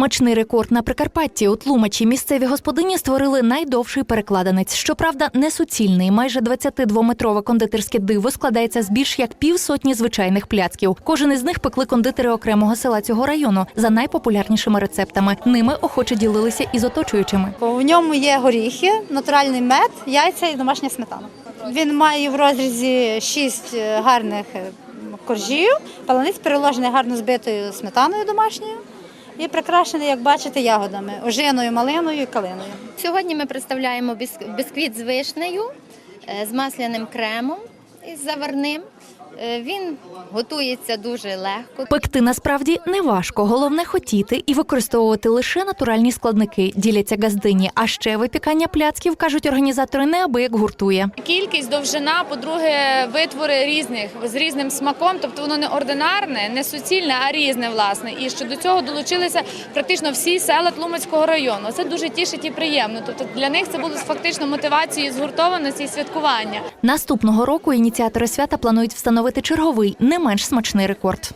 Смачний рекорд на Прикарпатті у Тлумачі місцеві господині створили найдовший перекладинець. Щоправда, не суцільний. Майже 22-метрове кондитерське диво складається з більш як півсотні звичайних пляцків. Кожен із них пекли кондитери окремого села цього району за найпопулярнішими рецептами. Ними охоче ділилися із оточуючими. В ньому є горіхи, натуральний мед, яйця і домашня сметана. Він має в розрізі шість е, гарних е, коржів, паланиць переложений гарно збитою сметаною домашньою і прикрашений, як бачите, ягодами, ожиною, малиною і калиною. Сьогодні ми представляємо біс- бісквіт з вишнею, е, з масляним кремом і з заварним. Е, Він готується дуже легко. Пекти насправді не важко. Головне хотіти і використовувати лише натуральні складники. Діляться газдині. А ще випікання пляцків кажуть організатори неабияк гуртує. Кількість, довжина, по-друге, витвори різних з різним смаком, тобто воно не ординарне, не суцільне, а різне, власне. І що до цього долучилися практично всі села Тлумацького району. Це дуже тішить і приємно. Тобто для них це було фактично мотивацією згуртованості і святкування. Наступного року ініціатори свята планують встановити черговий, не менш смачний рекорд.